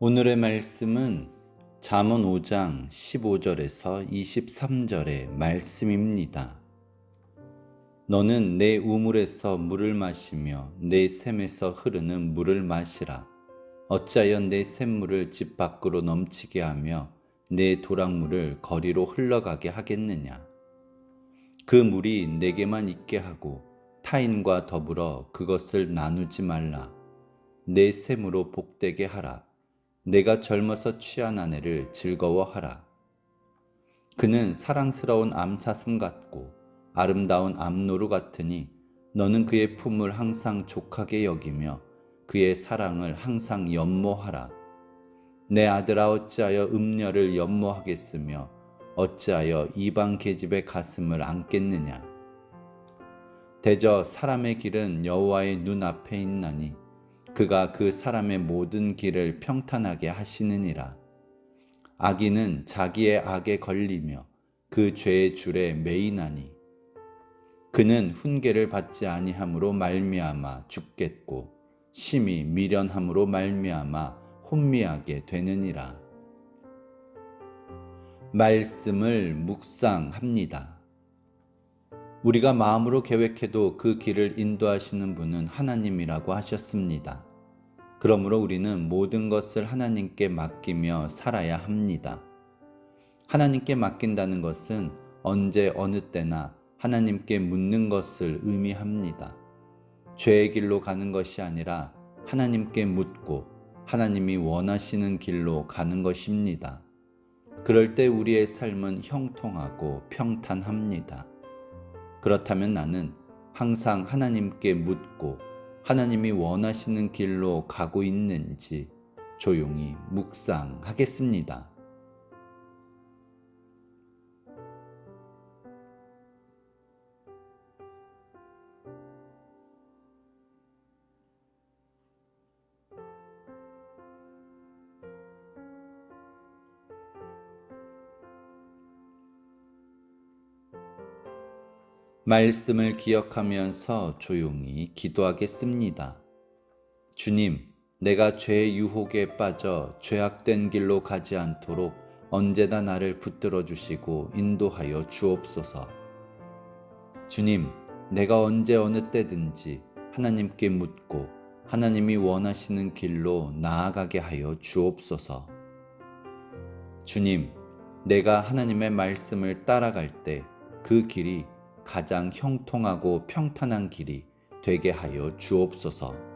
오늘의 말씀은 잠언 5장 15절에서 23절의 말씀입니다. 너는 내 우물에서 물을 마시며 내 샘에서 흐르는 물을 마시라. 어찌하여 내 샘물을 집 밖으로 넘치게 하며 내 도랑물을 거리로 흘러가게 하겠느냐. 그 물이 내게만 있게 하고 타인과 더불어 그것을 나누지 말라. 내 샘으로 복되게 하라. 내가 젊어서 취한 아내를 즐거워하라. 그는 사랑스러운 암사슴 같고 아름다운 암노루 같으니 너는 그의 품을 항상 족하게 여기며 그의 사랑을 항상 연모하라. 내 아들아 어찌하여 음녀를 연모하겠으며 어찌하여 이방 계집의 가슴을 안겠느냐. 대저 사람의 길은 여호와의 눈 앞에 있나니 그가 그 사람의 모든 길을 평탄하게 하시느니라. 악인은 자기의 악에 걸리며 그 죄의 줄에 매이나니 그는 훈계를 받지 아니함으로 말미암아 죽겠고 심히 미련함으로 말미암아 혼미하게 되느니라. 말씀을 묵상합니다. 우리가 마음으로 계획해도 그 길을 인도하시는 분은 하나님이라고 하셨습니다. 그러므로 우리는 모든 것을 하나님께 맡기며 살아야 합니다. 하나님께 맡긴다는 것은 언제 어느 때나 하나님께 묻는 것을 의미합니다. 죄의 길로 가는 것이 아니라 하나님께 묻고 하나님이 원하시는 길로 가는 것입니다. 그럴 때 우리의 삶은 형통하고 평탄합니다. 그렇다면 나는 항상 하나님께 묻고 하나님이 원하시는 길로 가고 있는지 조용히 묵상하겠습니다. 말씀을 기억하면서 조용히 기도하겠습니다. 주님, 내가 죄의 유혹에 빠져 죄악된 길로 가지 않도록 언제나 나를 붙들어 주시고 인도하여 주옵소서. 주님, 내가 언제 어느 때든지 하나님께 묻고 하나님이 원하시는 길로 나아가게 하여 주옵소서. 주님, 내가 하나님의 말씀을 따라갈 때 그 길이 가장 형통하고 평탄한 길이 되게 하여 주옵소서.